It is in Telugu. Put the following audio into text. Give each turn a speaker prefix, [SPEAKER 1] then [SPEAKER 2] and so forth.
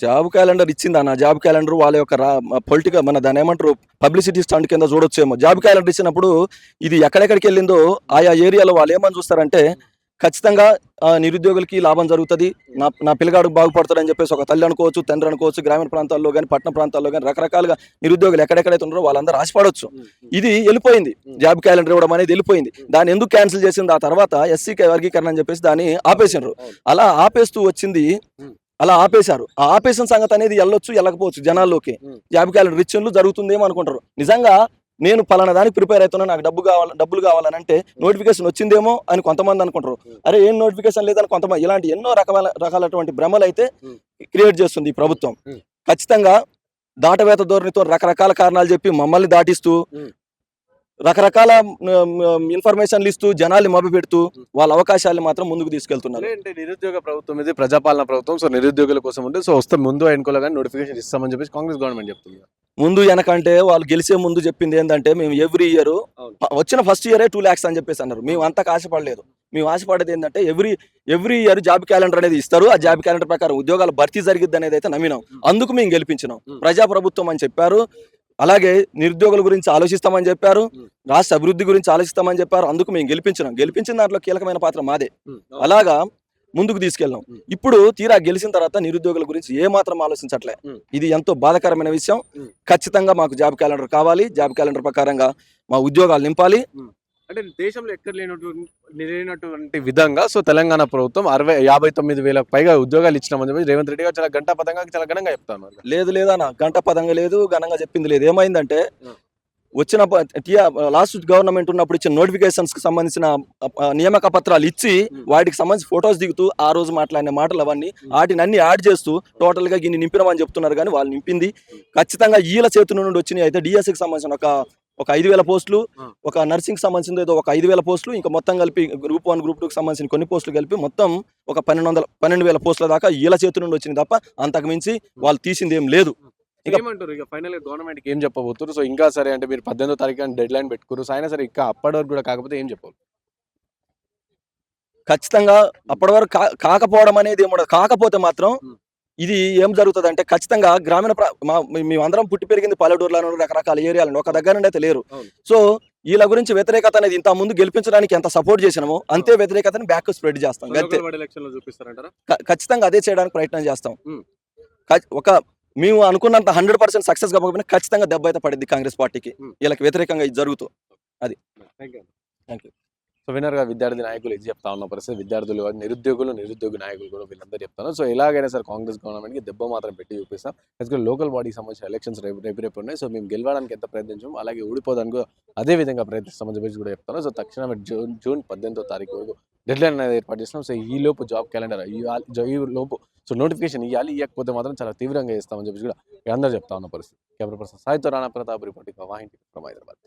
[SPEAKER 1] జాబ్ క్యాలెండర్ ఇచ్చింది అన్న. జాబ్ క్యాలెండర్ వాళ్ళ యొక్క పొలిటికల్ మన దాని ఏమంటారు? పబ్లిసిటీ స్టంట్ కింద చూడొచ్చేమో. జాబ్ క్యాలెండర్ ఇచ్చినప్పుడు ఇది ఎక్కడెక్కడికి వెళ్ళిందో ఆయా ఏరియాలో వాళ్ళు ఏమని చూస్తారంటే ఖచ్చితంగా నిరుద్యోగులకి లాభం జరుగుతుంది. నా నా పిల్లగాడు బాగుపడతాడని చెప్పేసి ఒక తల్లి అనుకోవచ్చు తండ్రి అనుకోవచ్చు గ్రామీణ ప్రాంతాల్లో కానీ పట్టణ ప్రాంతాల్లో కానీ రకరకాలుగా నిరుద్యోగులు ఎక్కడెక్కడైతే ఉన్నారో వాళ్ళందరూ ఆశపడవచ్చు ఇది వెళ్ళిపోయింది. జాబ్ క్యాలెండర్ ఇవ్వడం అనేది వెళ్ళిపోయింది. దాన్ని ఎందుకు క్యాన్సిల్ చేసింది? ఆ తర్వాత ఎస్సీ వర్గీకరణ అని చెప్పేసి దాన్ని ఆపేసినారు అలా ఆపేస్తూ వచ్చింది అలా ఆపేశారు ఆ ఆపేసిన సంగతి అనేది వెళ్ళొచ్చు వెళ్ళకపోవచ్చు జనాల్లోకి. జాబ్ క్యాలెండర్ రిచ్లు జరుగుతుందేమో అనుకుంటారు నిజంగా నేను పలానా దానికి ప్రిపేర్ అవుతున్నా నాకు డబ్బు కావాలి డబ్బులు కావాలని అంటే నోటిఫికేషన్ వచ్చిందేమో అని కొంతమంది అనుకుంటారు. అరే ఏం నోటిఫికేషన్ లేదని కొంతమంది ఇలాంటి ఎన్నో రకాల రకాలటువంటి భ్రమలు అయితే. క్రియేట్ చేస్తుంది ఈ ప్రభుత్వం. ఖచ్చితంగా దాటవేత ధోరణితో రకరకాల కారణాలు చెప్పి మమ్మల్ని దాటిస్తూ. రకరకాల ఇన్ఫర్మేషన్లు ఇస్తూ జనాల్ని మభ్యపెడుతూ వాళ్ళ అవకాశాలను మాత్రం ముందుకు తీసుకెళ్తున్నారు.
[SPEAKER 2] అంటే నిరుద్యోగ ప్రభుత్వం ఇది ప్రజాపాలన ప్రభుత్వం సో నిరుద్యోగుల కోసం ఉంటే సో వస్తే ముందు ఎన్నికల్లో కానీ నోటిఫికేషన్ ఇస్తామని చెప్పేసి కాంగ్రెస్ గవర్నమెంట్ చెప్తుంది.
[SPEAKER 1] ముందు వెనకంటే వాళ్ళు గెలిచే ముందు చెప్పింది ఏంటంటే మేము ఎవ్రీ ఇయర్. వచ్చిన ఫస్ట్ ఇయరే టూ ల్యాక్స్ అని చెప్పేసి అన్నారు. మేము అంతకు ఆశపడలేదు. మేము ఆశపడేది ఏంటంటే every every year job calendar అనేది ఇస్తారు. ఆ జాబ్ క్యాలెండర్ ప్రకారం ఉద్యోగాల భర్తీ జరిగిద్ది అనేది అయితే నమ్మినాం. అందుకు మేము గెలిపించినాం.
[SPEAKER 2] Hmm.
[SPEAKER 1] ప్రజా ప్రభుత్వం అని చెప్పారు. అలాగే నిరుద్యోగుల గురించి ఆలోచిస్తామని చెప్పారు. రాష్ట్ర అభివృద్ధి గురించి ఆలోచిస్తామని చెప్పారు. అందుకు మేము గెలిపించినాం. గెలిపించిన దాంట్లో కీలకమైన పాత్ర మాదే.
[SPEAKER 2] అలా
[SPEAKER 1] అలాగా ముందుకు తీసుకెళ్ళాం. ఇప్పుడు తీరా గెలిచిన తర్వాత నిరుద్యోగుల గురించి ఏ మాత్రం ఆలోచించట్లే. ఇది ఎంతో బాధాకరమైన విషయం. ఖచ్చితంగా మాకు జాబ్ క్యాలెండర్ కావాలి. జాబ్ క్యాలెండర్ ప్రకారంగా మా ఉద్యోగాలు నింపాలి.
[SPEAKER 2] అంటే దేశంలో ఎక్కడ లేనటువంటి లేనటువంటి విధంగా సో తెలంగాణ ప్రభుత్వం అరవై యాభై తొమ్మిది వేలకు పైగా ఉద్యోగాలు ఇచ్చినామని చెప్పి రేవంత్ రెడ్డి గారు చాలా గంటా పదంగా చాలా ఘనంగా చెప్తాను
[SPEAKER 1] లేదు లేదన్న గంట పదంగా లేదు ఘనంగా చెప్పింది లేదు ఏమైందంటే. వచ్చిన లాస్ట్ గవర్నమెంట్ ఉన్నప్పుడు ఇచ్చిన నోటిఫికేషన్స్కి సంబంధించిన నియామక పత్రాలు ఇచ్చి. వాటికి సంబంధించి ఫొటోస్ దిగుతూ ఆ రోజు మాట్లాడిన మాటలు అవన్నీ. వాటిని అన్ని యాడ్ చేస్తూ టోటల్గా గిన్ని నింపినమని చెప్తున్నారు కానీ వాళ్ళు నింపింది ఖచ్చితంగా ఈల చేతి నుండి వచ్చినాయి అయితే DS కి సంబంధించిన ఒక ఒక ఐదు వేల పోస్టులు. ఒక నర్సింగ్ సంబంధించిన ఏదో ఒక ఐదు వేల పోస్టులు ఇంకా మొత్తం కలిపి గ్రూప్ వన్ గ్రూప్ టూకి సంబంధించిన కొన్ని పోస్టులు కలిపి మొత్తం ఒక పన్నెండు వందల పన్నెండు వేల పోస్టుల దాకా ఈల చేతి నుండి వచ్చింది తప్ప అంతకు మించి వాళ్ళు తీసింది ఏం లేదు. ఇక-
[SPEAKER 2] ఏమంటారు? ఇక ఫైనల్ గవర్నమెంట్ ఏం చెప్పబోతున్నారు సో ఇంకా సరే అంటే మీరు పద్దెనిమిదో తారీఖు డెడ్ లైన్ పెట్టుకున్నారు సో అయినా సరే ఇంకా అప్పటి వరకు కూడా కాకపోతే ఏం చెప్పాలి?
[SPEAKER 1] ఖచ్చితంగా అప్పటి వరకు కాకపోవడం అనేది ఏముండదు కాకపోతే మాత్రం. ఇది ఏం జరుగుతుంది అంటే ఖచ్చితంగా గ్రామీణ మేమందరం పుట్టి పెరిగింది పల్లెటూరులో రకరకాల ఏరియాలను ఒక దగ్గర నుండి అయితే లేరు. సో వీళ్ళ గురించి వ్యతిరేకత అనేది ఇంత ముందు గెలిపించడానికి ఎంత సపోర్ట్ చేసినామో అంతే వ్యతిరేకతని బ్యాక్ స్ప్రెడ్ చేస్తాం. ఖచ్చితంగా అదే చేయడానికి ప్రయత్నం చేస్తాం. ఒక మేము అనుకున్నంత హండ్రెడ్ పర్సెంట్ సక్సెస్ కాకపోయినా ఖచ్చితంగా దెబ్బ అయితే పడింది కాంగ్రెస్ పార్టీకి. వీళ్ళకి వ్యతిరేకంగా ఇది జరుగుతూ.
[SPEAKER 2] Thank you. సో వినర్గా విద్యార్థి నాయకులు ఇది చెప్తా ఉన్న పరిస్థితి విద్యార్థులు నిరుద్యోగులు నిరుద్యోగ నాయకులు కూడా వీళ్ళందరూ చెప్తాను. సో ఎలాగైనా సార్ కాంగ్రెస్ గవర్నమెంట్కి దెబ్బ మాత్రం పెట్టి చూపిస్తాం. ఎందుకంటే లోకల్ బాడీకి సంబంధించిన ఎలక్షన్స్ రేపు రేపు రేపు ఉన్నాయి. సో మేము గెలవడానికి ఎంత ప్రయత్నించాము అలాగే ఓడిపోవడానికి అదే విధంగా ప్రయత్నిస్తామని చెప్పేసి కూడా చెప్తాను. సో తక్షణమే జూన్ జూన్ పద్దెనిమిదో తారీఖు వరకు డెడ్లైన్ అనేది ఏర్పాటు చేస్తున్నాం. సో ఈ లోపు జాబ్ క్యాలెండర్ ఈ లోపు సో నోటిఫికేషన్ ఇవ్వాలి ఇవ్వకపోతే మాత్రం చాలా తీవ్రంగా ఇస్తామని చెప్పేసి కూడా అందరూ చెప్తా ఉన్న పరిస్థితి. కెమెరా పర్సన్ సాయితో రాణా ప్రతాప్ రిపోర్ట్ వాహింటి ఫ్రమ్ హైదరాబాద్.